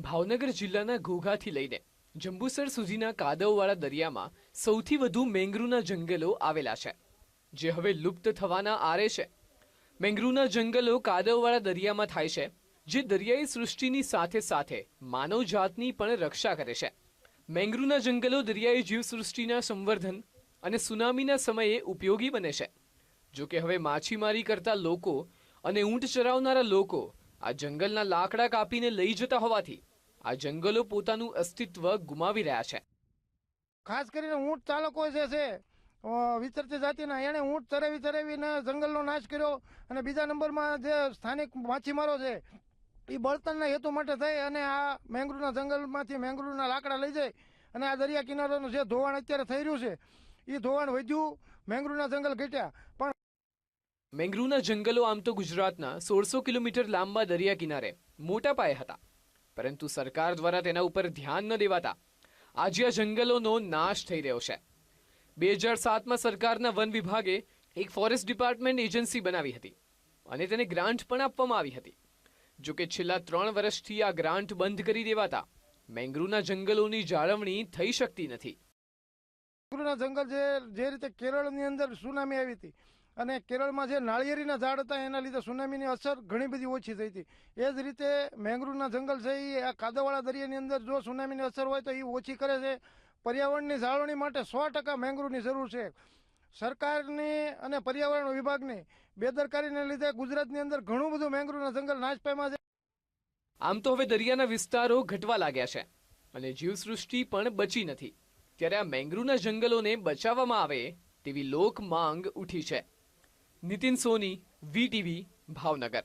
ભાવનગર જિલ્લાના ઘોઘાથી લઈને જંબુસર સુધીના કાદવવાળા દરિયામાં સૌથી વધુ મેંગ્રુના જંગલો આવેલા છે, જે હવે લુપ્ત થવાના આરે છે. મેંગ્રુના જંગલો કાદવવાળા દરિયામાં થાય છે, જે દરિયાઈ સૃષ્ટિની સાથે સાથે માનવજાતની પણ રક્ષા કરે છે. મેંગ્રુના જંગલો દરિયાઈ જીવસૃષ્ટિના સંવર્ધન અને સુનામીના સમયે ઉપયોગી બને છે. જો કે હવે માછીમારી કરતા લોકો અને ઊંટ ચરાવનારા લોકો આ જંગલના લાકડા કાપીને લઈ જતા હોવાથી આ જંગલો પોતાનું અસ્તિત્વ ગુમાવી રહ્યા છે. ખાસ કરીને ઊંટ ચાલકો જે છે વિચરતી જાતિના એણે ઊંટ ચરાવી ચરાવીને જંગલનો નાશ કર્યો અને બીજા નંબરમાં જે સ્થાનિક માછીમારો છે એ બળતણના હેતુ માટે થઈ અને આ મેંગ્રુના જંગલમાંથી મેંગ્રુના લાકડા લઈ જાય અને આ દરિયા કિનારાનું જે ધોવાણ અત્યારે થઈ રહ્યું છે એ ધોવાણ વધ્યું મેંગ્રુના જંગલ ઘટ્યા. પણ મેંગ્રુના જંગલો આમ તો ગુજરાતના સોળસો કિલોમીટર લાંબા દરિયા કિનારે મોટા પાયે હતા. પરંતુ સરકાર દ્વારા તેના ઉપર ધ્યાન ન દેવાતા આજે આ જંગલોનો નાશ થઈ રહ્યો છે. બે હજાર સાતમાં સરકારના વન વિભાગે એક ફોરેસ્ટ ડિપાર્ટમેન્ટ એજન્સી બનાવી હતી અને તેને ગ્રાન્ટ પણ આપવામાં આવી હતી. જોકે છેલ્લા ત્રણ વર્ષથી આ ગ્રાન્ટ બંધ કરી દેવાતા મેંગ્રુના જંગલોની જાળવણી થઈ શકતી નથી. મેંગ્રુના જંગલ જે જે રીતે કેરળની અંદર સુનામી આવી હતી અને કેરળમાં જે નાળિયેરીના ઝાડ હતા, એના લીધે સુનામીની અસર ઘણી બધી ઓછી થઈ હતી. એ જ રીતે મેંગ્રુના જંગલ છે એ આ કાદવવાળા દરિયાની અંદર જો સુનામીની અસર હોય તો એ ઓછી કરે છે. પર્યાવરણની જાળવણી માટે સો ટકા મેંગ્રુની જરૂર છે. સરકારની અને પર્યાવરણ વિભાગની બેદરકારીને લીધે ગુજરાતની અંદર ઘણું બધું મેંગ્રુના જંગલ નાશ પામ્યા છે. આમ તો હવે દરિયાના વિસ્તારો ઘટવા લાગ્યા છે અને જીવસૃષ્ટિ પણ બચી નથી. ત્યારે આ મેંગ્રુના જંગલોને બચાવવામાં આવે તેવી લોક માંગ ઉઠી છે. નીતિન સોની વીટીવી ભાવનગર